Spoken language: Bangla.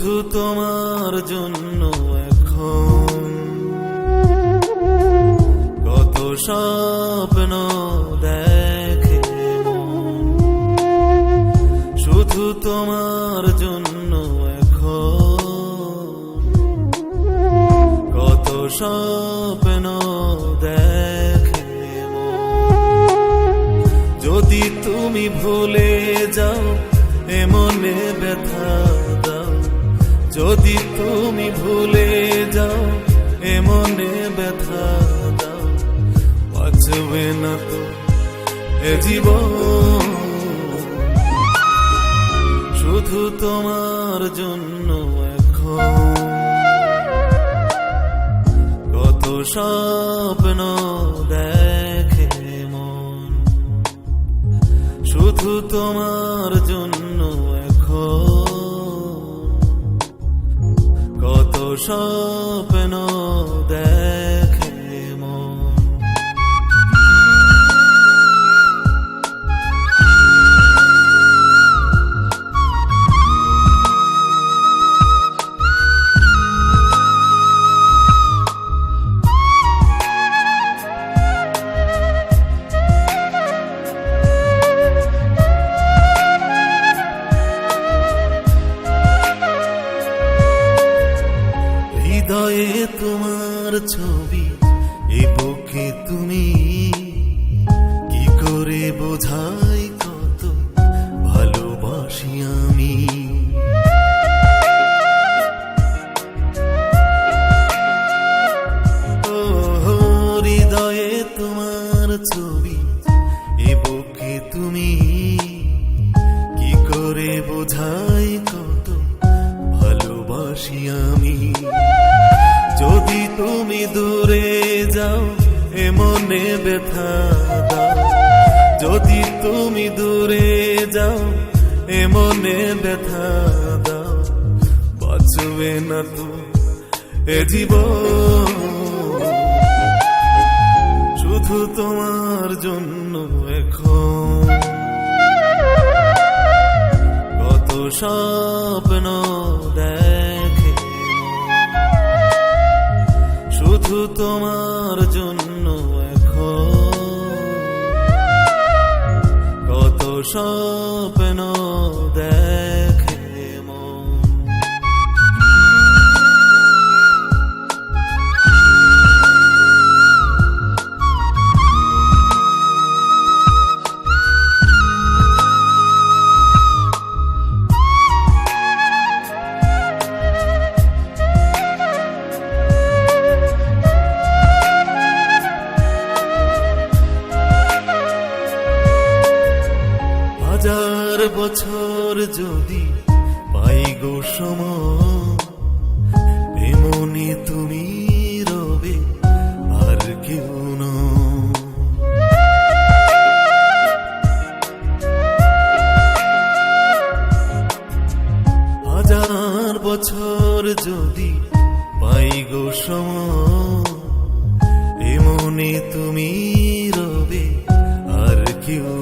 তোমার জন্য এখন। কত স্বপ্ন দেখে শুধু তোমার জন্য এখন। কত স্বপ্ন দেখে যদি তুমি ভুলে যাও এমনে ব্যথা যদি তুমি ভুলে যাও এমনে ব্যথা দাও। বাঁচবে না তো এ জীবন। শুধু তোমার জন্য এখন। কত স্বপ্ন দেখে মন। শুধু তোমার জন্য এখন। কত হৃদয়ে তোমার ছবি, এ বুকে তুমি। কি করে বোঝাই কত ভালোবাসি আমি? হৃদয়ে তোমার ছবি, এ বুকে তুমি। কি করে বোঝাই কত ভালোবাসি আমি? যদি তুমি দূরে যাও এমনে ব্যথা দাও। বাঁচবে না তো এ জীবন। শুধু তোমার জন্য এখন। কত স্বপ্ন বছর যদি পাই গো এমনি তুমি রবে আর কেউ না হাজার বছর যদি পাই গো এমনি তুমি রবে আর কেউ